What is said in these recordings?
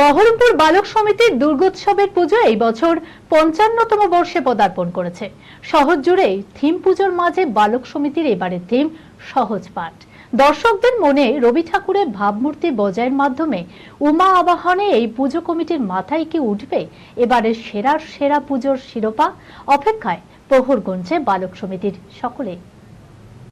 বহরমপুর বালক সমিতির দুর্গোৎসবের পুজো এই বছর পঞ্চান্নতম বর্ষে পদার্পণ করেছে। শহর জুড়েই থিম পুজোর মাঝে বালক সমিতির এবারের থিম সহজ পাঠ। দর্শকদের মনে রবি ঠাকুরের ভাবমূর্তি বজায়ের মাধ্যমে উমা আবাহনে এই পুজো কমিটির মাথায় কি উঠবে? এবারের সেরার সেরা পুজোর শিরোপা? অপেক্ষায় প্রহর গুনছে বালক সমিতির সকলে।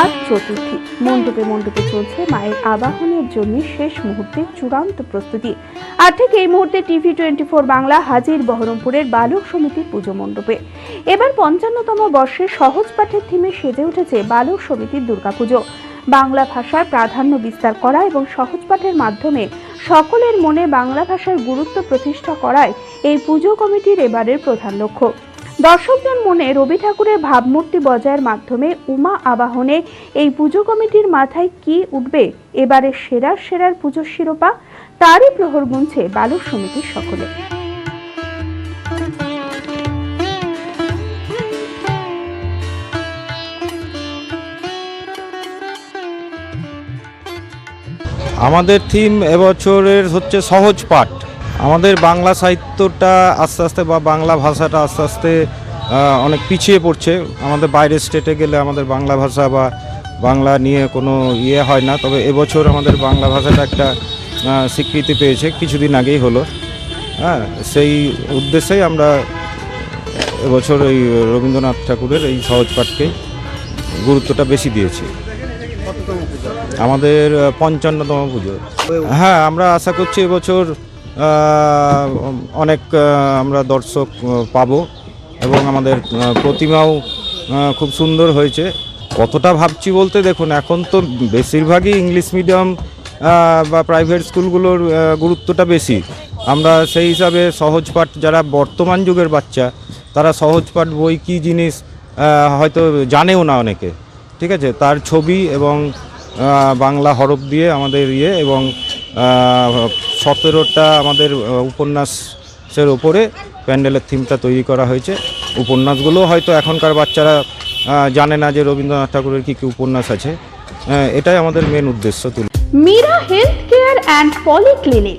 আজ চতুর্থী। মণ্ডপে মণ্ডপে চলছে মায়ের আবাহনের জন্য শেষ মুহূর্তে চূড়ান্ত প্রস্তুতি। আর ঠিক এই মুহূর্তে টিভি টোয়েন্টি ফোর বাংলা হাজির বহরমপুরের বালক সমিতির পুজো মণ্ডপে। এবার পঞ্চান্নতম বর্ষে সহজ পাঠের থিমে সেজে উঠেছে বালক সমিতির দুর্গাপুজো। বাংলা ভাষার প্রাধান্য বিস্তার করা এবং সহজ পাঠের মাধ্যমে সকলের মনে বাংলা ভাষার গুরুত্ব প্রতিষ্ঠা করায় এই পুজো কমিটির এবারের প্রধান লক্ষ্য। দর্শকদের মনে রবি ঠাকুরের ভাবমূর্তি বজায়ের মাধ্যমে উমা আবাহনে এই পুজো কমিটির মাথায় কি উঠবে? এবারে সেরার সেরার পুজোর শিরোপা, তারই প্রহর গুনছে বালক সমিতির সকলে। আমাদের থিম এবছরের হচ্ছে সহজ পাঠ। আমাদের বাংলা সাহিত্যটা আস্তে আস্তে বা বাংলা ভাষাটা আস্তে আস্তে অনেক পিছিয়ে পড়ছে। আমাদের বাইরের স্টেটে গেলে আমাদের বাংলা ভাষা বা বাংলা নিয়ে কোনো ইয়ে হয় না। তবে এবছর আমাদের বাংলা ভাষাটা একটা স্বীকৃতি পেয়েছে, কিছুদিন আগেই হলো। হ্যাঁ সেই উদ্দেশ্যেই আমরা এবছর এই রবীন্দ্রনাথ ঠাকুরের এই সহজ পাঠকে গুরুত্বটা বেশি দিয়েছি। আমাদের পঞ্চান্নতম পুজো। হ্যাঁ আমরা আশা করছি এবছর অনেক আমরা দর্শক পাব এবং আমাদের প্রতিমাও খুব সুন্দর হয়েছে। কতটা ভাবছি বলতে দেখুন, এখন তো বেশিরভাগই ইংলিশ মিডিয়াম বা প্রাইভেট স্কুলগুলোর গুরুত্বটা বেশি। আমরা সেই হিসাবে সহজ পাঠ, যারা বর্তমান যুগের বাচ্চা, তারা সহজ পাঠ বই কী জিনিস হয়তো জানেও না অনেকে। ঠিক আছে? তার ছবি এবং বাংলা হরফ দিয়ে আমাদের ইয়ে এবং সতেরোটা আমাদের উপন্যাসের ওপরে প্যান্ডেলের থিমটা তৈরি করা হয়েছে। উপন্যাসগুলো হয়তো এখনকার বাচ্চারা জানে না যে রবীন্দ্রনাথ ঠাকুরের কী কী উপন্যাস আছে। এটাই আমাদের মেন উদ্দেশ্য তুলে। Mira health care and polyclinic